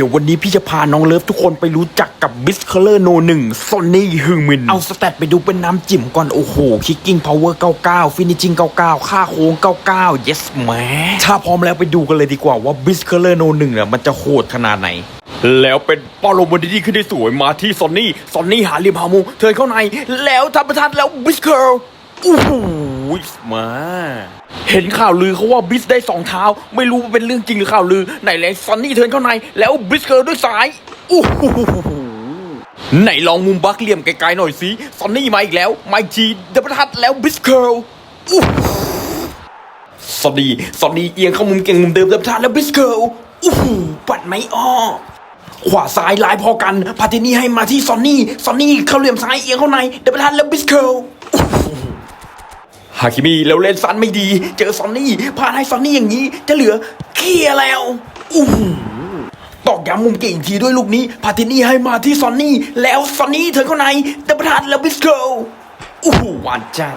ดี๋ยววันนี้พี่จะพาน้องเลิฟทุกคนไปรู้จักกับบิสเคอร์โนหนึ่งซอนนี่ฮึงมิน เอาสแตทไปดูเป็นน้ำจิ้มก่อน โอ้โห คิกกิ้งพาวเวอร์99 ฟินิชิ่ง99 ค่าโค้ง99 yes แหมถ้าพร้อมแล้วไปดูกันเลยดีกว่าว่าบิสเคอร์โนหนึ่งเนี่ยมันจะโหดขนาดไหนแล้วเป็นปอลโลบอดี้ที่ขึ้นได้สวยมาที่ซอนนี่ ซอนนี่หาเหลี่ยมหามุมเทิร์นเข้าใน แล้วทับประทัดแล้วบิสเคอร์โอ้โห มา เห็นข่าวลือเขาว่าบิสได้สองเท้า ไม่รู้ว่าเป็นเรื่องจริงหรือข่าวลือ ไหนเลยซอนนี่เทินเข้าใน แล้วบิสเคอร์ด้วยซ้ายโอ้โหไหนลองมุมบักเหลี่ยมไกลๆหน่อยสิซอนนี่มาอีกแล้วไมาอีกทีดับประทัดแล้วบิสเคอร์โอ้โหซอนนี่ซอนนี่เอียงเข้ามุมเก่งมุมเดิมดับประทัดแล้วบิสเคอร์โอ้โหปัดไม่ออกขวาซ้ายลายพอกัน พาตินี่ให้มาที่ซอนนี่ ซอนนี่เข้าเหลี่ยมซ้ายเอียงเข้าใน เดบประทันแล้วบิสเคิล ฮาคิมิแล้วเล่นซันไม่ดี เจอซอนนี่พาให้ซอนนี่อย่างนี้ จะเหลือเคลียแล้วอู้ตอกย้ำมุมเก่งทีด้วยลูกนี้ พาตินี่ให้มาที่ซอนนี่ แล้วซอนนี่เธอเข้าในเดบประทัดแล้วบิสเกิลอู้หูหวานจัด